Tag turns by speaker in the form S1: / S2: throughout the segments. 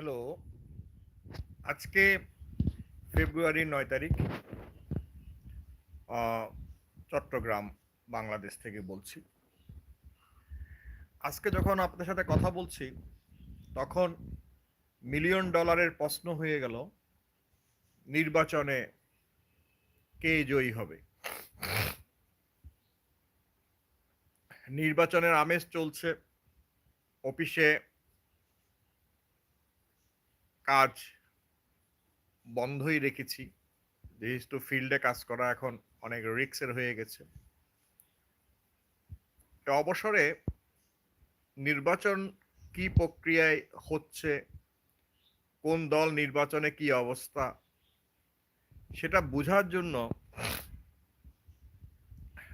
S1: Hello. আজকে ফেব্রুয়ারির নয় তারিখ চট্টগ্রাম, বাংলাদেশ থেকে বলছি। আজকে যখন আপনার সাথে কথা বলছি, তখন মিলিয়ন ডলারের প্রশ্ন হয়ে গেল, নির্বাচনে কে জয়ী হবে? নির্বাচনের আমেজ চলছে, অফিসে কাজ বন্ধই রেখেছি। যেহেতু ফিল্ডে কাজ করা এখন অনেক রিক্সের হয়ে গেছে। অবসরে নির্বাচন কি প্রক্রিয়ায় হচ্ছে? কোন দল নির্বাচনে কি অবস্থা? সেটা বোঝার জন্য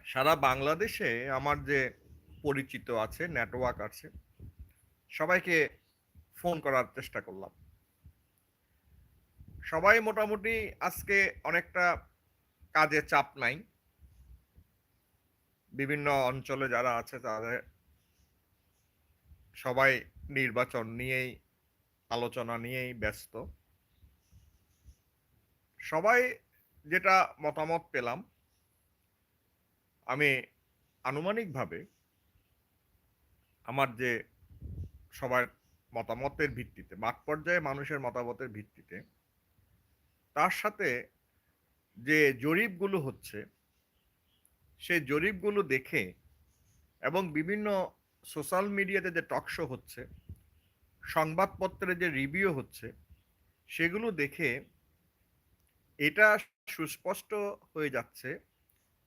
S1: সারা বাংলাদেশে আমার যে পরিচিত আছে নেটওয়ার্ক আছে, সবাইকে ফোন করার চেষ্টা করলাম। সবাই মোটামুটি আজকে অনেকটা কাজে চাপ নাই। বিভিন্ন অঞ্চলে যারা আছে তাদের সবাই নির্বাচন নিয়েই, আলোচনা নিয়েই ব্যস্ত। সবাই যেটা মতামত পেলাম, আমি আনুমানিকভাবে আমার যে সবার মতামতের ভিত্তিতে, মাঠ পর্যায়ে মানুষের মতামতের ভিত্তিতে তার সাথে যে জরিপগুলো হচ্ছে, সেই জরিপগুলো দেখে এবং বিভিন্ন সোশ্যাল মিডিয়াতে যে টক শো হচ্ছে, সংবাদপত্রে যে রিভিউ হচ্ছে, সেগুলো দেখে এটা সুস্পষ্ট হয়ে যাচ্ছে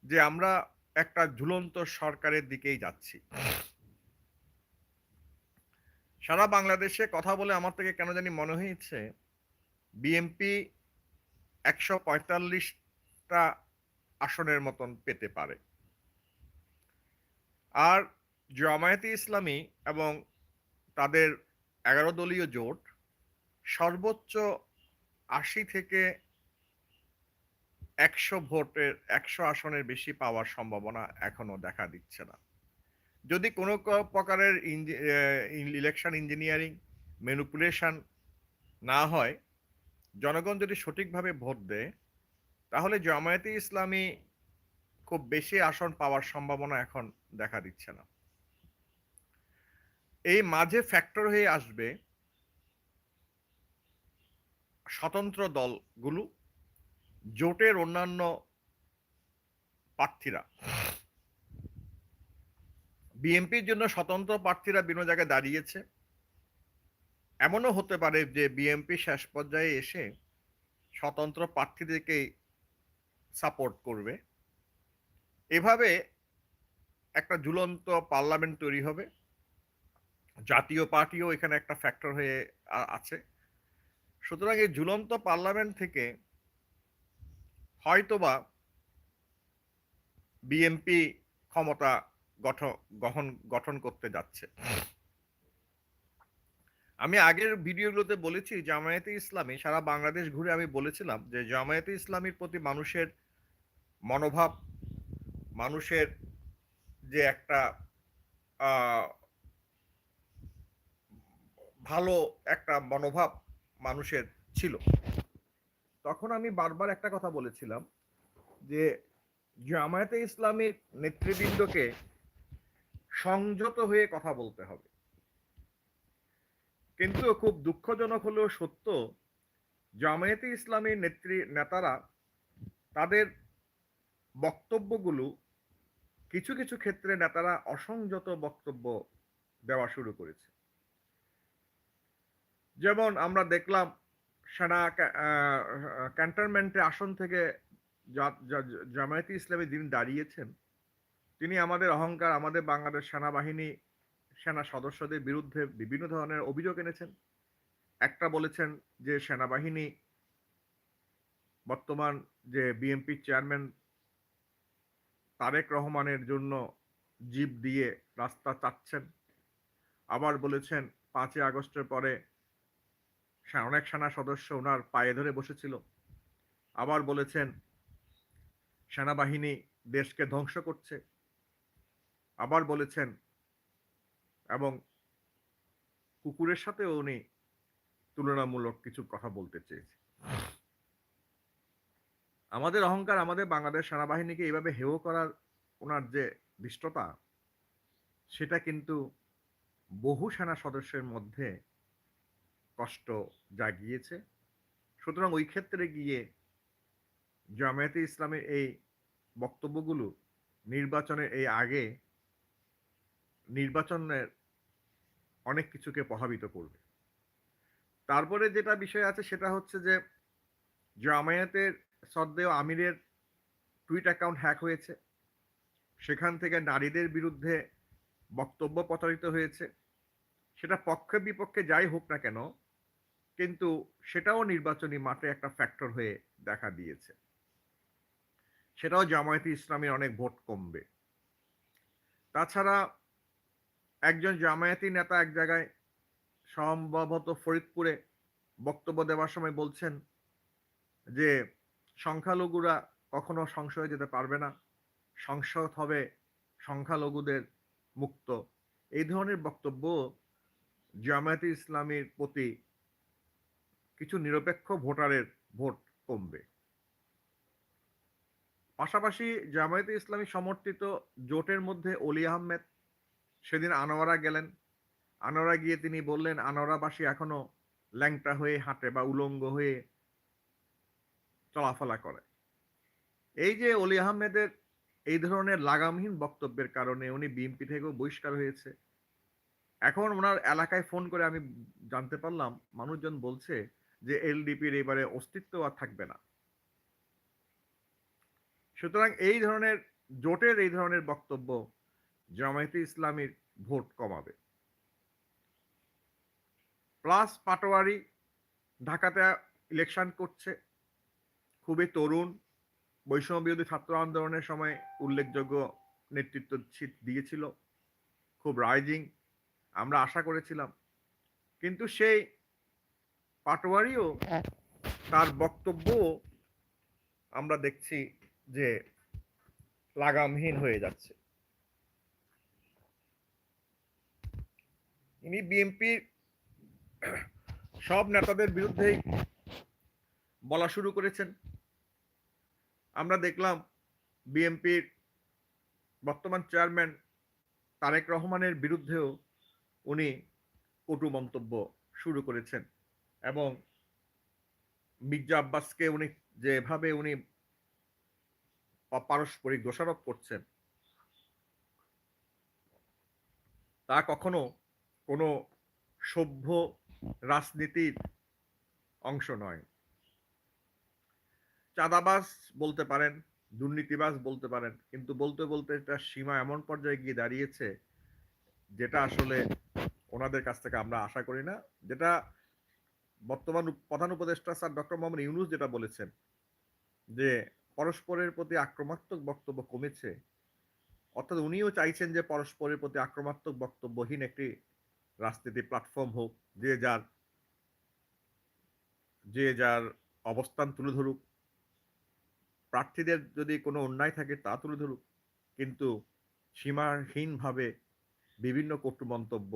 S1: যে আমরা একটা ঝুলন্ত সরকারের দিকেই যাচ্ছি। সারা বাংলাদেশে কথা বলে আমার থেকে কেন জানি মনে হয়েছে বিএমপি একশো পঁয়তাল্লিশটা আসনের মতন পেতে পারে। আর জামায়াতে ইসলামী এবং তাদের এগারো দলীয় জোট সর্বোচ্চ আশি থেকে একশো ভোটের, একশো আসনের বেশি পাওয়ার সম্ভাবনা এখনও দেখা দিচ্ছে না। যদি কোনো প্রকারের ইলেকশন ইঞ্জিনিয়ারিং ম্যানিপুলেশন না হয় জনগণ যদি সঠিকভাবে ভোট দেয়, তাহলে জামায়াতে ইসলামী খুব বেশি আসন পাওয়ার সম্ভাবনা এখন দেখা দিচ্ছে না। এই মাঝে ফ্যাক্টর হয়ে আসবে স্বতন্ত্র দলগুলো, জোটের অন্যান্য প্রার্থীরা। বিএনপির জন্য স্বতন্ত্র প্রার্থীরা বিভিন্ন জায়গায় দাঁড়িয়েছে। এমনও হতে পারে যে বিএনপি শেষ পর্যায়ে এসে স্বতন্ত্র প্রার্থীদেরকে সাপোর্ট করবে। এভাবে একটা ঝুলন্ত পার্লামেন্ট তৈরি হবে। জাতীয় পার্টিও এখানে একটা ফ্যাক্টর হয়ে আছে। সুতরাং এই ঝুলন্ত পার্লামেন্ট থেকে হয়তোবা বিএনপি ক্ষমতা গঠন গঠন করতে যাচ্ছে। আমি আগের ভিডিওগুলোতে বলেছি জামায়াতে ইসলামী, সারা বাংলাদেশ ঘুরে আমি বলেছিলাম যে জামায়াতে ইসলামীর প্রতি মানুষের মনোভাব, মানুষের যে একটা ভালো একটা মনোভাব মানুষের ছিল। তখন আমি বারবার একটা কথা বলেছিলাম যে জামায়াতে ইসলামীর নেতৃবৃন্দকে সংযত হয়ে কথা বলতে হবে। কিন্তু খুব দুঃখজনক হলেও সত্য, জামায়াতে ইসলামী নেত্রী, নেতারা তাদের বক্তব্যগুলো কিছু কিছু ক্ষেত্রে নেতারা অসংযত বক্তব্য দেওয়া শুরু করেছে। যেমন আমরা দেখলাম সেনা ক্যান্টনমেন্টে আসন থেকে জামায়াতে ইসলামী যিনি দাঁড়িয়েছেন, তিনি আমাদের অহংকার, আমাদের বাংলাদেশ সেনাবাহিনী সেনা সদস্যদের বিরুদ্ধে বিভিন্ন ধরনের অভিযোগ এনেছেন। একটা বলেছেন যে সেনাবাহিনী বর্তমান যে বিএনপি চেয়ারম্যান তারেক রহমানের জন্য জিপ দিয়ে রাস্তা চাচ্ছেন। আবার বলেছেন পাঁচই আগস্টের পরে অনেক সেনা সদস্য ওনার পায়ে ধরে বসেছিল। আবার বলেছেন সেনাবাহিনী দেশকে ধ্বংস করছে। আবার বলেছেন এবং কুকুরের সাথেও উনি তুলনামূলক কিছু কথা বলতে চেয়েছি। আমাদের অহংকার আমাদের বাংলাদেশ সেনাবাহিনীকে এইভাবে হেয় করার ওনার যে দৃষ্টতা সেটা কিন্তু বহু সেনা সদস্যের মধ্যে কষ্ট জাগিয়েছে। সুতরাং ওই ক্ষেত্রে গিয়ে জামায়াতে ইসলামের এই বক্তব্যগুলো নির্বাচনের এই আগে নির্বাচনের অনেক কিছুকে প্রভাবিত করবে। তারপরে যেটা বিষয় আছে সেটা হচ্ছে যে, জামায়াতের সদ্দেহ আমিরের টুইট অ্যাকাউন্ট হ্যাক হয়েছে। সেখান থেকে নারীদের বিরুদ্ধে বক্তব্য প্রচারিত হয়েছে। সেটা পক্ষে বিপক্ষে যাই হোক না কেন, কিন্তু সেটাও নির্বাচনী মাঠে একটা ফ্যাক্টর হয়ে দেখা দিয়েছে। সেটাও জামায়াতে ইসলামের অনেক ভোট কমবে। তাছাড়া একজন জামায়াতি নেতা এক জায়গায় সম্ভবত ফরিদপুরে বক্তব্য দেওয়ার সময় বলছেন যে, সংখ্যালঘুরা কখনো সংশয়ে যেতে পারবে না। সংসদ হবে সংখ্যালঘুদের মুক্ত। এই ধরনের বক্তব্য জামায়াতে ইসলামীর প্রতি কিছু নিরপেক্ষ ভোটারের ভোট কমবে। পাশাপাশি জামায়াতে ইসলামী সমর্থিত জোটের মধ্যে অলি আহমেদ সেদিন আনোয়ারা গেলেন। আনোয়ারা গিয়ে তিনি বললেন, আনোয়ারাবাসী এখনও ল্যাংটা হয়ে হাঁটে বা উলঙ্গ হয়ে চলাফেরা করে। এই যে অলি আহমেদের এই ধরনের লাগামহীন বক্তব্যের কারণে উনি বিএনপি থেকেও বহিষ্কার হয়েছে। এখন ওনার এলাকায় ফোন করে আমি জানতে পারলাম, মানুষজন বলছে যে এলডিপির এবারে অস্তিত্ব আর থাকবে না। সুতরাং এই ধরনের জোটের এই ধরনের বক্তব্য জামায়াতে ইসলামীর ভোট কমাবে। প্লাস পাটোয়ারি ঢাকাতে ইলেকশন করছে। খুবই তরুণ বৈষম্য বিরোধী ছাত্র আন্দোলনের সময় উল্লেখযোগ্য নেতৃত্ব দিয়েছিল। খুব রাইজিং আমরা আশা করেছিলাম। কিন্তু সেই পাটোয়ারিও তার বক্তব্য আমরা দেখছি যে লাগামহীন হয়ে যাচ্ছে। ইনি বিএনপির সব নেতাদের বিরুদ্ধেই বলা শুরু করেছেন। আমরা দেখলাম বিএনপির বর্তমান চেয়ারম্যান তারেক রহমানের বিরুদ্ধেও উনি কটু মন্তব্য শুরু করেছেন এবং মির্জা আব্বাসকে উনি যেভাবে উনি পারস্পরিক দোষারোপ করছেন, তা কখনো কোনো সভ্য রাজনীতির অংশ নয়। চাঁদাবাজ বলতে পারেন, দুর্নীতিবাজ বলতে পারেন, কিন্তু বলতে বলতে এটা সীমা এমন পর্যায়ে গিয়ে দাঁড়িয়েছে, যেটা আসলে ওনাদের কাছ থেকে আমরা আশা করি না, যেটা বর্তমান প্রধান উপদেষ্টা স্যার ডক্টর মোহাম্মদ ইউনুস যেটা বলেছেন, যে পরস্পরের প্রতি আক্রমাত্মক বক্তব্য কমেছে। অর্থাৎ উনিও চাইছেন যে পরস্পরের প্রতি আক্রমাত্মক বক্তব্যহীন একটি রাজনীতি প্ল্যাটফর্ম হোক, যে যার যে যার অবস্থান তুলে ধরুক, প্রার্থীদের যদি কোনো অন্যায় থাকে তা তুলে ধরুক, কিন্তু সীমাহীনভাবে বিভিন্ন কটু মন্তব্য,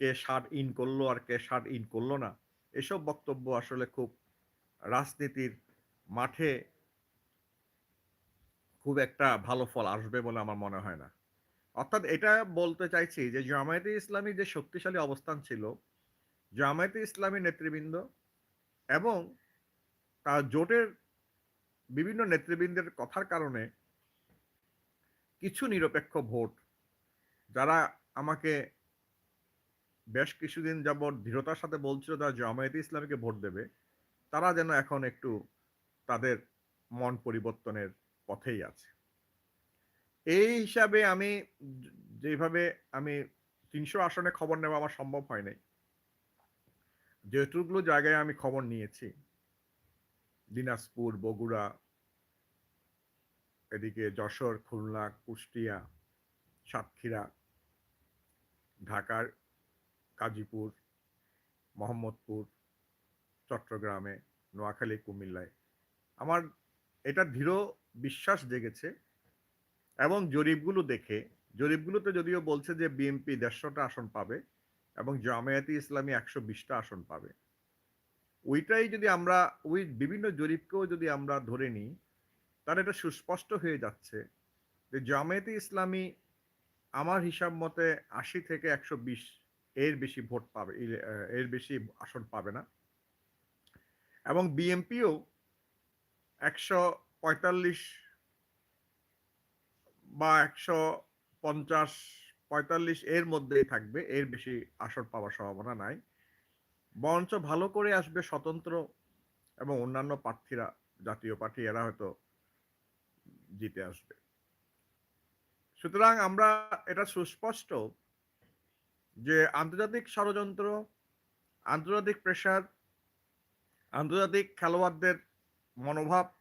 S1: কে শার্ট ইন করল আর কে শার্ট ইন করল না, এসব বক্তব্য আসলে খুব রাজনীতির মাঠে খুব একটা ভালো ফল আসবে বলে আমার মনে হয় না। অর্থাৎ এটা বলতে চাইছি যে জামায়াতে ইসলামী যে শক্তিশালী অবস্থান ছিল, জামায়াতে ইসলামী নেতৃবৃন্দ এবং তার জোটের বিভিন্ন নেতৃবৃন্দের কথার কারণে কিছু নিরপেক্ষ ভোট, যারা আমাকে বেশ কিছুদিন যাবৎ দৃঢ়তার সাথে বলছিল তারা জামায়াতে ইসলামীকে ভোট দেবে, তারা যেন এখন একটু তাদের মন পরিবর্তনের পথেই আছে। এই হিসাবে আমি যেভাবে আমি তিনশো আসনে খবর নেওয়া আমার সম্ভব হয় নাই। যেটুকগুলো জায়গায় আমি খবর নিয়েছি, দিনাজপুর, বগুড়া, এদিকে যশোর, খুলনা, কুষ্টিয়া, সাতক্ষীরা, ঢাকার গাজীপুর, মোহাম্মদপুর, চট্টগ্রামে, নোয়াখালী, কুমিল্লায়। আমার এটা দৃঢ় বিশ্বাস জেগেছে এবং জরিপগুলো দেখে, জরিপগুলোতে যদিও বলছে যে বিএনপি দেড়শোটা আসন পাবে এবং জামায়াতি ইসলামী একশো বিশটা আসন পাবে। ওইটাই যদি আমরা, ওই বিভিন্ন জরিপকেও যদি আমরা ধরে নিই, তাহলে এটা সুস্পষ্ট হয়ে যাচ্ছে যে জামায়াতে ইসলামী আমার হিসাব মতে আশি থেকে একশো বিশ এর বেশি ভোট পাবে এর বেশি আসন পাবে না। এবং বিএমপিও একশো পঁয়তাল্লিশ বা একশো পঞ্চাশ, পঁয়তাল্লিশ এর মধ্যেই থাকবে, এর বেশি আসর পাওয়ার সম্ভাবনা নাই। বরঞ্চ ভালো করে আসবে স্বতন্ত্র এবং অন্যান্য প্রার্থীরা, জাতীয় পার্টি, এরা হয়তো জিতে আসবে। সুতরাং আমরা এটা সুস্পষ্ট যে আন্তর্জাতিক ষড়যন্ত্র, আন্তর্জাতিক প্রেশার আন্তর্জাতিক খেলোয়াড়দের মনোভাব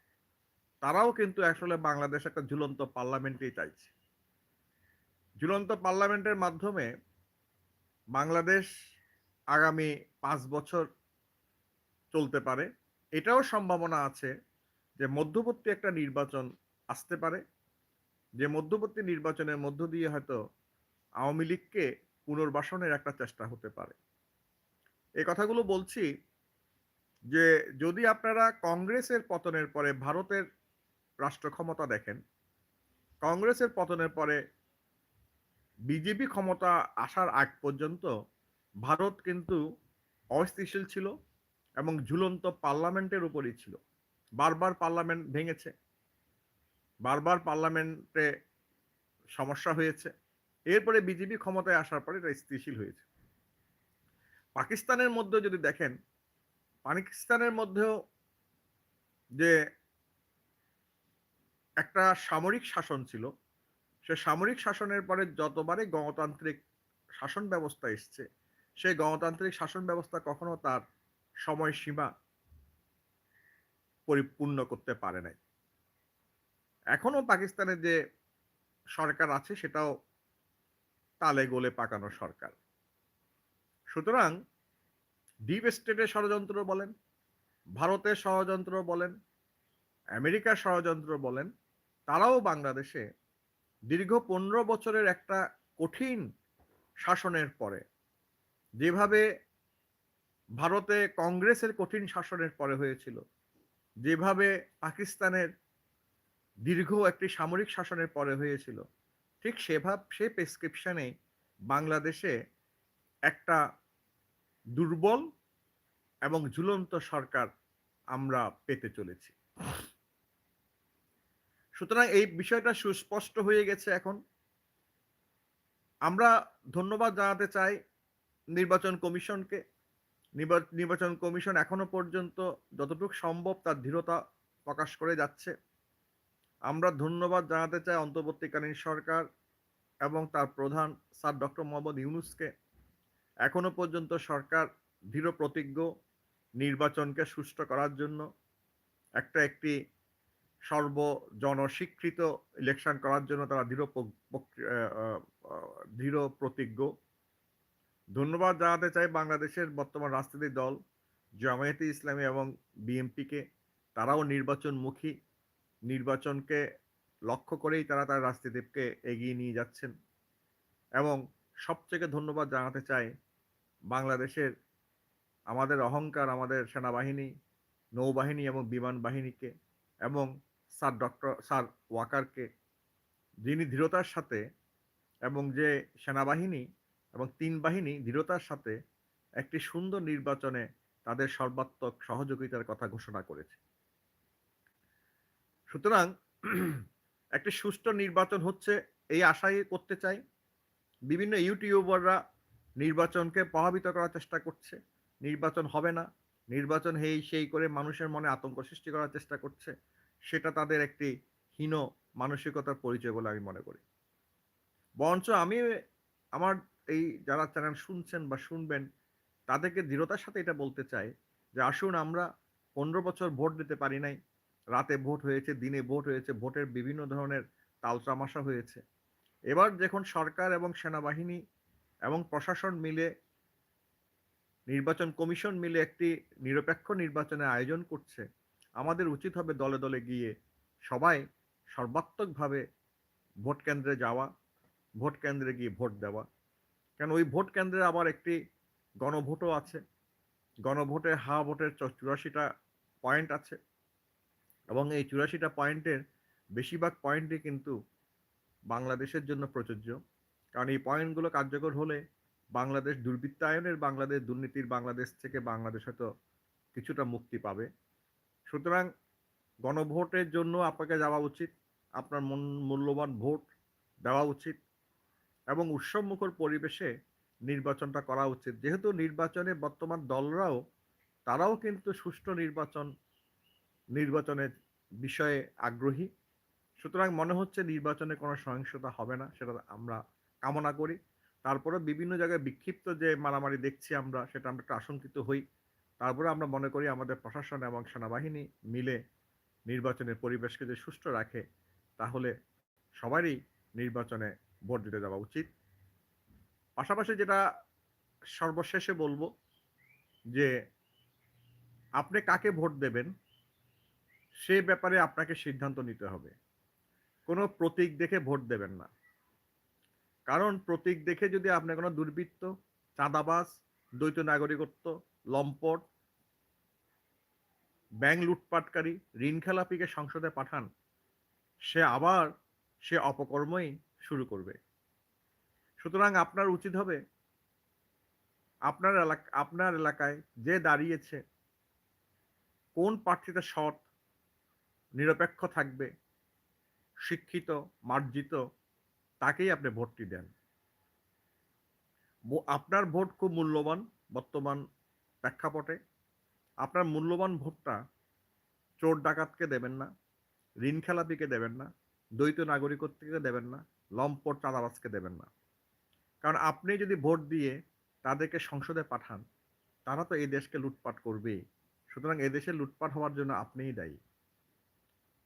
S1: তারাও কিন্তু আসলে বাংলাদেশ একটা ঝুলন্ত পার্লামেন্টেই চাইছে। ঝুলন্ত পার্লামেন্টের মাধ্যমে বাংলাদেশ আগামী পাঁচ বছর চলতে পারে। এটাও সম্ভাবনা আছে যে মধ্যবর্তী একটা নির্বাচন আসতে পারে। যে মধ্যবর্তী নির্বাচনের মধ্য দিয়ে হয়তো আওয়ামী লীগকে পুনর্বাসনের একটা চেষ্টা হতে পারে। এই কথাগুলো বলছি যে যদি আপনারা কংগ্রেসের পতনের পরে ভারতের রাষ্ট্র ক্ষমতা দেখেন। কংগ্রেসের পতনের পরে বিজেপি ক্ষমতা আসার আগ পর্যন্ত ভারত কিন্তু অস্থিতিশীল ছিল এবং ঝুলন্ত পার্লামেন্টের উপরই ছিল। বারবার পার্লামেন্ট ভেঙেছে, বারবার পার্লামেন্টে সমস্যা হয়েছে। এরপরে বিজেপি ক্ষমতায় আসার পরে এটা স্থিতিশীল হয়েছে। পাকিস্তানের মধ্যে যদি দেখেন, পাকিস্তানের মধ্যেও যে একটা সামরিক শাসন ছিল। সে সামরিক শাসনের পরে যতবারে গণতান্ত্রিক শাসন ব্যবস্থা এসছে, সেই গণতান্ত্রিক শাসন ব্যবস্থা কখনো তার সময়সীমা পরিপূর্ণ করতে পারে নাই। এখনও পাকিস্তানে যে সরকার আছে, সেটাও তালে গোলে পাকানো সরকার। সুতরাং ডিপ স্টেটের ষড়যন্ত্র বলেন, ভারতের ষড়যন্ত্র বলেন, আমেরিকার ষড়যন্ত্র বলেন তারাও বাংলাদেশে দীর্ঘ পনেরো বছরের একটা কঠিন শাসনের পরে, যেভাবে ভারতে কংগ্রেসের কঠিন শাসনের পরে হয়েছিল, যেভাবে পাকিস্তানের দীর্ঘ একটি সামরিক শাসনের পরে হয়েছিল, ঠিক সেভাব, সে প্রেসক্রিপশনে বাংলাদেশে একটা দুর্বল এবং ঝুলন্ত সরকার আমরা পেতে চলেছি। সুতরাং এই বিষয়টা সুস্পষ্ট হয়ে গেছে এখন। আমরা ধন্যবাদ জানাতে চাই নির্বাচন কমিশনকে। নির্বাচন কমিশন এখনও পর্যন্ত যতটুকু সম্ভব তার দৃঢ়তা প্রকাশ করে যাচ্ছে। আমরা ধন্যবাদ জানাতে চাই অন্তর্বর্তীকালীন সরকার এবং তার প্রধান স্যার ডক্টর মোহাম্মদ ইউনুসকে। এখনও পর্যন্ত সরকার দৃঢ় প্রতিজ্ঞ নির্বাচনকে সুষ্ঠু করার জন্য। একটা একটি সর্বজনস্বীকৃত ইলেকশন করার জন্য তারা দৃঢ় দৃঢ় প্রতিজ্ঞ। ধন্যবাদ জানাতে চাই বাংলাদেশের বর্তমান রাজনীতির দল, জামায়াতে ইসলামী এবং বিএনপিকে। তারাও নির্বাচনমুখী। নির্বাচনকে লক্ষ্য করেই তারা তার রাজনীতিকে এগিয়ে নিয়ে যাচ্ছেন। এবং সবথেকে ধন্যবাদ জানাতে চাই বাংলাদেশের আমাদের অহংকার, আমাদের সেনাবাহিনী, নৌবাহিনী এবং বিমান বাহিনীকে। এবং স্যার ডক্টর, স্যার ওয়াকারকে, যিনি দৃঢ়তার সাথে এবং যে সেনাবাহিনী এবং তিন বাহিনী দৃঢ়তার সাথে একটি সুন্দর নির্বাচনে তাদের সর্বাত্মক সহযোগিতার কথা ঘোষণা করেছে। সুতরাং একটি সুষ্ঠু নির্বাচন হচ্ছে, এই আশাই করতে চাই। বিভিন্ন ইউটিউবাররা নির্বাচনকে প্রভাবিত করার চেষ্টা করছে। নির্বাচন হবে না। নির্বাচন হেই সেই করে মানুষের মনে আতঙ্ক সৃষ্টি করার চেষ্টা করছে। সেটা তাদের একটি হীন মানসিকতার পরিচয় বলে আমি মনে করি। বরঞ্চ আমি আমার এই যারা চ্যানেল শুনছেন বা শুনবেন, তাদেরকে দৃঢ়তার সাথে এটা বলতে চাই যে আসুন আমরা পনেরো বছর ভোট দিতে পারি নাই, রাতে ভোট হয়েছে, দিনে ভোট হয়েছে, ভোটের বিভিন্ন ধরনের তালতামাশা হয়েছে। এবার যখন সরকার এবং সেনাবাহিনী এবং প্রশাসন মিলে, নির্বাচন কমিশন মিলে একটি নিরপেক্ষ নির্বাচনের আয়োজন করছে আমাদের উচিত হবে দলে দলে গিয়ে সবাই সর্বাত্মকভাবে ভোট কেন্দ্রে যাওয়া, ভোট কেন্দ্রে গিয়ে ভোট দেওয়া। কেন ওই ভোট কেন্দ্রে আবার একটি গণভোটও আছে। গণভোটে হা ভোটের চুরাশিটা পয়েন্ট আছে। এবং এই চুরাশিটা পয়েন্টের বেশিরভাগ পয়েন্টই কিন্তু বাংলাদেশের জন্য প্রযোজ্য। কারণ এই পয়েন্টগুলো কার্যকর হলে বাংলাদেশ দুর্বৃত্তায়নের বাংলাদেশ দুর্নীতির বাংলাদেশ থেকে বাংলাদেশ হয়তো কিছুটা মুক্তি পাবে। সুতরাং গণভোটের জন্য আপনাকে যাওয়া উচিত, আপনার মূল্যবান ভোট দেওয়া উচিত এবং উৎসবমুখর পরিবেশে নির্বাচনটা করা উচিত। যেহেতু নির্বাচনে বর্তমান দলরাও, তারাও কিন্তু সুষ্ঠু নির্বাচন নির্বাচনের বিষয়ে আগ্রহী। সুতরাং মনে হচ্ছে নির্বাচনে কোনো সহিংসতা হবে না, সেটা আমরা কামনা করি। তারপরে বিভিন্ন জায়গায় বিক্ষিপ্ত যে মারামারি দেখছি আমরা, সেটা আমরা একটু আশঙ্কিত হই। তারপরে আমরা মনে করি আমাদের প্রশাসন এবং সেনাবাহিনী মিলে নির্বাচনের পরিবেশকে যে সুষ্ঠু রাখে, তাহলে সবারই নির্বাচনে ভোট দিতে যাওয়া উচিত। পাশাপাশি যেটা সর্বশেষে বলব যে, আপনি কাকে ভোট দেবেন, সে ব্যাপারে আপনাকে সিদ্ধান্ত নিতে হবে। কোনো প্রতীক দেখে ভোট দেবেন না। কারণ প্রতীক দেখে যদি আপনি কোনো দুর্বৃত্ত, চাঁদাবাজ, দ্বৈত নাগরিকত্ব লম্পট, ব্যাংক লুটপাটকারী, ঋণ খেলাপিকে সংসদে পাঠান, সে আবার সে অপকর্মই শুরু করবে। সুতরাং আপনার উচিত হবে, আপনার এলাকা, আপনার এলাকায় যে দাঁড়িয়েছে, কোন প্রার্থীটা সৎ, নিরপেক্ষ থাকবে, শিক্ষিত, মার্জিত, তাকেই আপনি ভোটটি দেন। আপনার ভোট খুব মূল্যবান, বর্তমান প্রেক্ষাপটে আপনার মূল্যবান ভোটটা চোর ডাকাতকে দেবেন না, ঋণ খেলাপিকে দেবেন না, দ্বৈত নাগরিকত্বকে দেবেন না, লম্পট চাঁদাবাজকে দেবেন না। কারণ আপনি যদি ভোট দিয়ে তাদেরকে সংসদে পাঠান, তারা তো এই দেশকে লুটপাট করবেই সুতরাং এদেশে লুটপাট হওয়ার জন্য আপনিই দায়ী।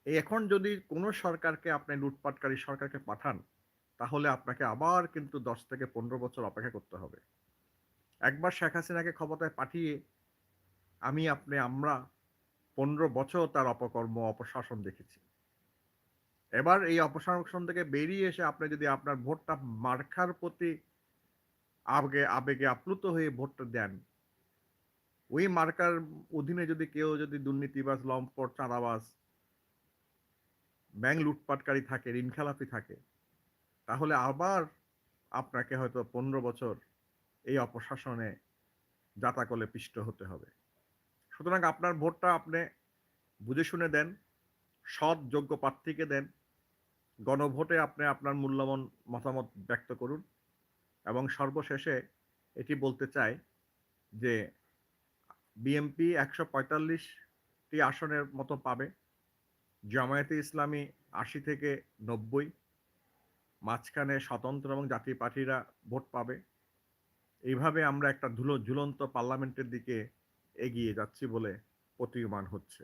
S1: এখন যদি কোনো সরকারকে আপনি লুটপাটকারী সরকারকে পাঠান, তাহলে আপনাকে আবার কিন্তু দশ থেকে পনেরো বছর অপেক্ষা করতে হবে। একবার শেখ হাসিনাকে ক্ষমতায় পাঠিয়ে আমি আপনি, আমরা পনেরো বছর তার অপকর্ম, অপশাসন দেখেছি। এবার এই অপশাসন থেকে বেরিয়ে এসে আপনি যদি আপনার ভোটটা মার্কার প্রতি আবেগে আবেগে আপ্লুত হয়ে ভোটটা দেন, ওই মার্কার অধীনে যদি কেউ যদি দুর্নীতিবাজ, লম্পট, চাঁদাবাজ, ব্যাংক লুটপাটকারী থাকে ঋণ খেলাপি থাকে, তাহলে আবার আপনাকে হয়তো পনেরো বছর এই অপশাসনে যাতাকলে পিষ্ট হতে হবে। সুতরাং আপনার ভোটটা আপনি বুঝে শুনে দেন, সৎ, যোগ্য প্রার্থীকে দেন, গণভোটে আপনি আপনার মূল্যবান মতামত ব্যক্ত করুন এবং সর্বশেষে এটি বলতে চাই যে বিএমপি একশো পঁয়তাল্লিশটি আসনের মতো পাবে, জামায়াতে ইসলামী আশি থেকে নব্বই, মাঝখানে স্বতন্ত্র এবং জাতীয় পার্টিরা ভোট পাবে। এইভাবে আমরা একটা ধুলো ঝুলন্ত পার্লামেন্টের দিকে এগিয়ে যাচ্ছি বলে প্রতীয়মান হচ্ছে।